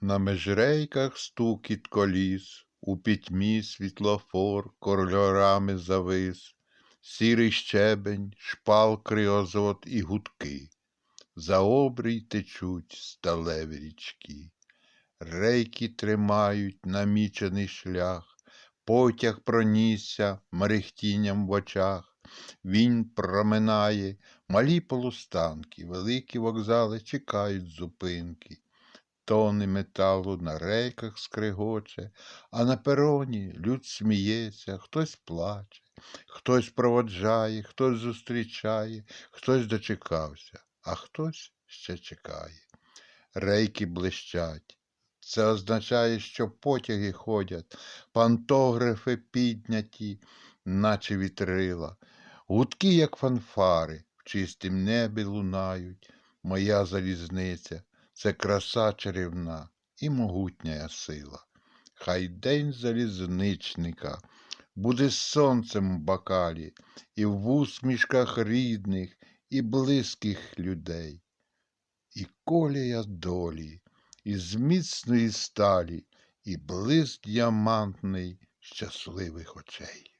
На межрейках стукіт коліс, у пітьмі світлофор кольорами завис, сірий щебень, шпал криозот і гудки. За обрій течуть сталеві річки. Рейки тримають намічений шлях, потяг пронісся мерехтінням в очах. Він проминає малі полустанки, великі вокзали чекають зупинки. Тони металу на рейках скригоче, а на пероні люд сміється, хтось плаче, хтось проводжає, хтось зустрічає, хтось дочекався, а хтось ще чекає. Рейки блищать. Це означає, що потяги ходять, пантографи підняті, наче вітрила. Гудки, як фанфари, в чистім небі лунають. Моя залізниця це краса чарівна і могутня сила. Хай день залізничника буде сонцем в бокалі, і в усмішках рідних, і близьких людей. І колія долі, із міцної сталі, і блиск діамантний щасливих очей.